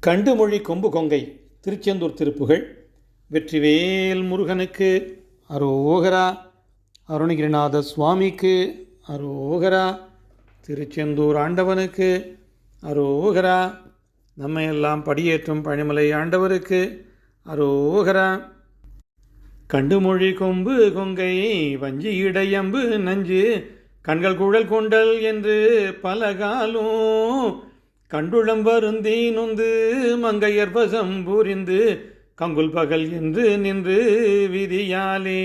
கண்டுமொழி கொம்பு கொங்கை திருச்செந்தூர் திருப்புகழ் வெற்றிவேல் முருகனுக்கு அரோகரா அருணகிரிநாத சுவாமிக்கு அரோகரா திருச்செந்தூர் ஆண்டவனுக்கு அரோகரா நம்மையெல்லாம் படியேற்றும் பனிமலை ஆண்டவருக்கு அரோகரா. கண்டுமொழி கொம்பு கொங்கை வஞ்சி இடையம்பு நஞ்சு கண்கள் குழல் கொண்டல் என்று பலகாலும் கண்டுளம் வருந்தி நொந்து மங்கையர் வசம் புரிந்து கங்குல் பகல் என்று நின்று விதியாலே.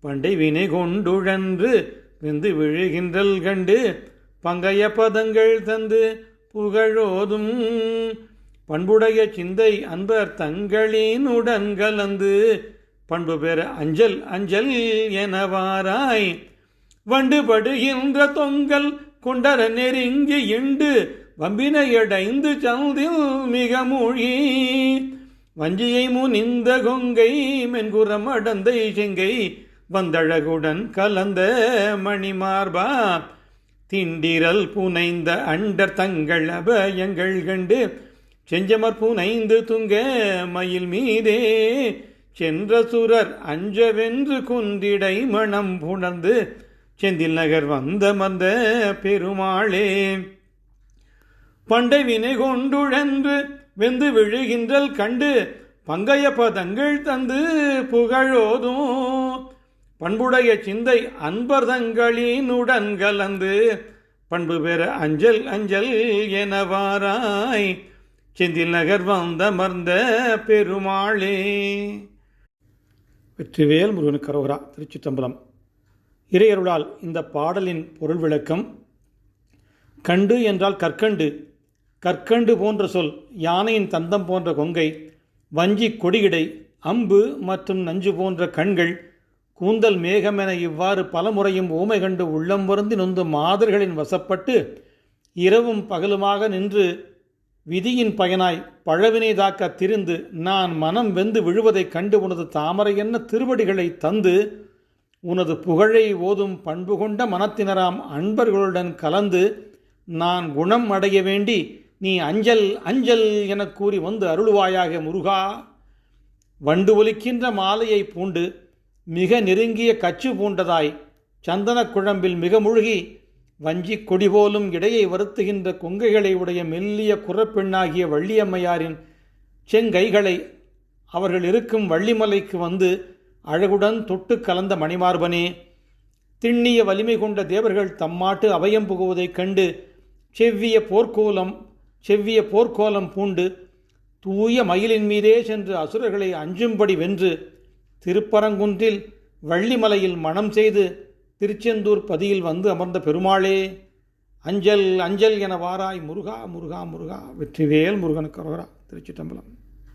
பண்டை வினை கொண்டுழன்று வெந்து விழுகின்றல் கண்டு பங்கைய பதங்கள் தந்து புகழோதும். பண்புடைய சிந்தை அன்பர் தங்களினுடன் கலந்து பண்பு பெற அஞ்சல் அஞ்சல் எனவாராய். வண்டுபடுகின்ற தொங்கல் கொண்டர நெருங்கி இண்டு வம்பினையடைந்து சந்தில் மிக மூழ்கி வஞ்சியை முனிந்த கொங்கை மென்குரம் அடந்தை செங்கை வந்தழகுடன் கலந்த மணிமார்பா திண்டிரல் புனைந்த அண்டர் தங்கள் அபயங்கள் கண்டு செஞ்சமர் புனைந்து துங்க மயில் மீதே சென்ற சுரர் அஞ்சவென்று குந்திடை மணம் புணர்ந்து செந்தில் நகர் வந்த மந்த பெருமாளே. பண்டை வினை கொண்டுழன்று வெந்து விழுகின்றல் கண்டு பங்கைய பதங்கள் தந்து புகழோதும். பண்புடைய சிந்தை அன்பர் தங்களினுடன் கலந்து பண்பு பெற அஞ்சல் அஞ்சல் எனவாராய். செந்தில் நகர் வந்த மர்ந்த பெருமாளே. வெற்றிவேல் முருகன் கரோகரா திருச்சித்தம்பலம் இறையருளால் இந்த பாடலின் பொருள் விளக்கம் கண்டு என்றால் கற்கண்டு கற்கண்டு போன்ற சொல் யானையின் தந்தம் போன்ற கொங்கை வஞ்சி கொடிகிடை அம்பு மற்றும் நஞ்சு போன்ற கண்கள் கூந்தல் மேகமென இவ்வாறு பலமுறையும் ஊமை கண்டு உள்ளம் வருந்தி நொந்து மாதர்களின் வசப்பட்டு இரவும் பகலுமாக நின்று விதியின் பயனாய் பழவினை தாக்க திரிந்து நான் மனம் வெந்து விழுவதைக் கண்டு உனது தாமரை என்ன திருவடிகளை தந்து உனது புகழை ஓதும் பண்பு கொண்ட மனத்தினராம் அன்பர்களுடன் கலந்து நான் குணம் அடைய வேண்டி நீ அஞ்சல் அஞ்சல் எனக் கூறி வந்து அருளுவாயாக முருகா. வண்டு ஒலிக்கின்ற மாலையை பூண்டு மிக நெருங்கிய கச்சு பூண்டதாய் சந்தனக் குழம்பில் மிக முழுகி வஞ்சி கொடி போலும் இடையை வருத்துகின்ற கொங்கைகளை உடைய மெல்லிய குறப்பெண்ணாகிய வள்ளியம்மையாரின் செங்கைகளை அவர்கள் இருக்கும் வள்ளிமலைக்கு வந்து அழகுடன் தொட்டு கலந்த மணிமார்பனே. திண்ணிய வலிமை கொண்ட தேவர்கள் தம்மாட்டு அபயம் புகுவதைக் கண்டு செவ்விய போர்க்கோலம் செவ்விய போர்க்கோலம் பூண்டு தூய மயிலின் மீதே சென்று அசுரர்களை அஞ்சும்படி வென்று திருப்பரங்குன்றில் வள்ளிமலையில் மணம் செய்து திருச்செந்தூர் பதியில் வந்து அமர்ந்த பெருமாளே அஞ்சல் அஞ்சல் என வாராய் முருகா முருகா முருகா வெற்றிவேல் முருகனுக்கு திருச்சி திருச்சிட்டம்பலம்